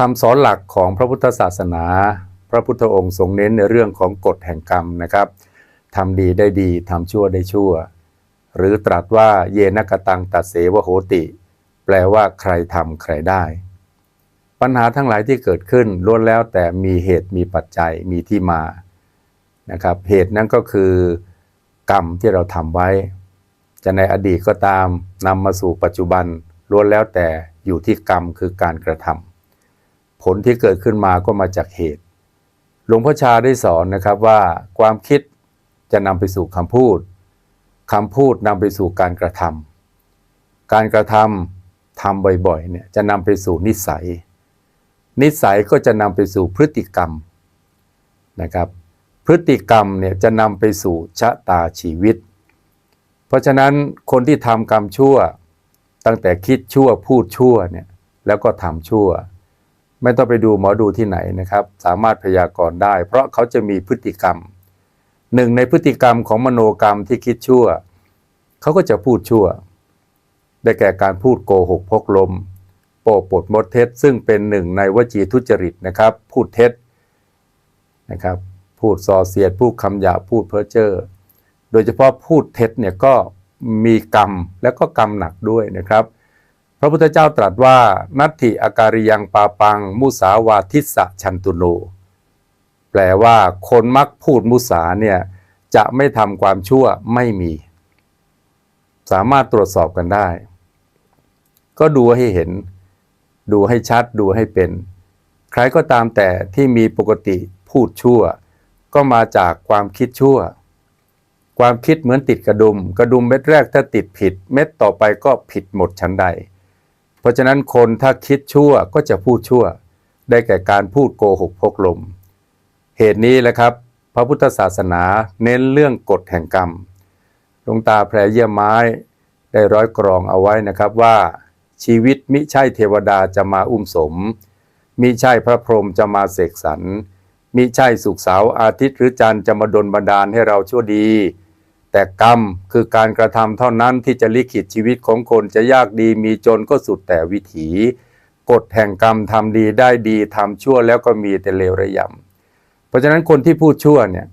คำสอนหลักของพระพุทธศาสนา พระพุทธองค์ทรงเน้นในเรื่องของกฎแห่งกรรมนะครับทำดีได้ดีทำชั่วได้ชั่ว หรือตรัสว่าเยนกตังตัดเสวโหติ แปลว่าใครทำใครได้ ปัญหาทั้งหลายที่เกิดขึ้นล้วนแล้วแต่มีเหตุมีปัจจัยมีที่มานะครับเหตุนั้นก็คือกรรมที่เราทำไว้ จะในอดีตก็ตามนำมาสู่ปัจจุบันล้วนแล้วแต่อยู่ที่กรรมคือการกระทำ ผลที่เกิดขึ้นมาก็มาจากเหตุ หลวงพ่อชาได้สอนนะครับว่าความคิดจะนำไปสู่คำพูดคำพูดนำไปสู่การกระทำการกระทำทำบ่อยๆเนี่ยจะนำไปสู่นิสัย นิสัยก็จะนำไปสู่พฤติกรรมนะครับ พฤติกรรมเนี่ยจะนำไปสู่ชะตาชีวิต เพราะฉะนั้นคนที่ทำกรรมชั่ว ตั้งแต่คิดชั่วพูดชั่วเนี่ยแล้วก็ทำชั่ว ไม่ต้องไปดูหมอดูที่ไหนนะครับ สามารถพยากรณ์ได้ เพราะเขาจะมีพฤติกรรม หนึ่งในพฤติกรรมของมโนกรรมที่คิดชั่ว เขาก็จะพูดชั่ว ได้แก่การพูดโกหกพกลม โปปดมดเท็จ ซึ่งเป็นหนึ่งในวจีทุจริตนะครับ พูดเท็จนะครับ พูดส่อเสียด พูดคำหยาพูดเพ้อเจ้อ โดยเฉพาะพูดเท็จเนี่ยก็มีกรรมและก็กรรมหนักด้วยนะครับ ระพุทธเจ้าตรัสว่านัตถิอาการิยังปาปัง มุสาวาทิสะชันตุโนแปลว่าคนมักพูดมุสาเนี่ยจะไม่ทำความชั่วไม่มี สามารถตรวจสอบกันได้ ก็ดูให้เห็น ดูให้ชัดดูให้เป็น ใครก็ตามแต่ที่มีปกติพูดชั่ว ก็มาจากความคิดชั่ว ความคิดเหมือนติดกระดุม กระดุมเม็ดแรกถ้าติดผิด เม็ดต่อไปก็ผิดหมดชั้นใด เพราะฉะนั้นคนถ้าคิดชั่วก็จะพูดชั่ว ได้แก่การพูดโกหกพกลม เหตุนี้แหละครับ พระพุทธศาสนาเน้นเรื่องกฎแห่งกรรมหลวงตาแพรเยี่ยมไม้ได้ร้อยกรองเอาไว้นะครับว่า ชีวิตมิใช่เทวดาจะมาอุ้มสม มิใช่พระพรหมจะมาเสกสรรมิใช่สุขสาร์อาทิตย์หรือจันทร์จะมาดลบันดาลให้เราชั่วดี แต่กรรมคือการกระทำเท่านั้นที่จะลิขิตชีวิตของคนจะยากดีมีจนก็สุดแต่วิถีกฎแห่งกรรมทำดีได้ดีทำชั่วแล้วก็มีแต่เลวระยำเพราะฉะนั้นคนที่พูดชั่วเนี่ย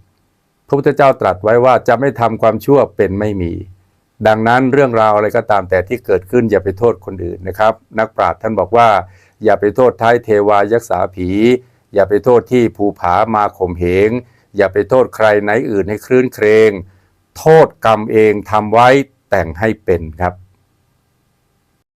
พระพุทธเจ้าตรัสไว้ว่าจะไม่ทำความชั่วเป็นไม่มี ดังนั้นเรื่องราวอะไรก็ตามแต่ที่เกิดขึ้นอย่าไปโทษคนอื่นนะครับ นักปราชญ์ท่านบอกว่า อย่าไปโทษท้ายเทวายักษาผี อย่าไปโทษที่ภูผามาข่มเหงอย่าไปโทษใครไหนอื่นให้คลื่นเครง โทษกรรมเองทำไว้แต่งให้เป็นครับ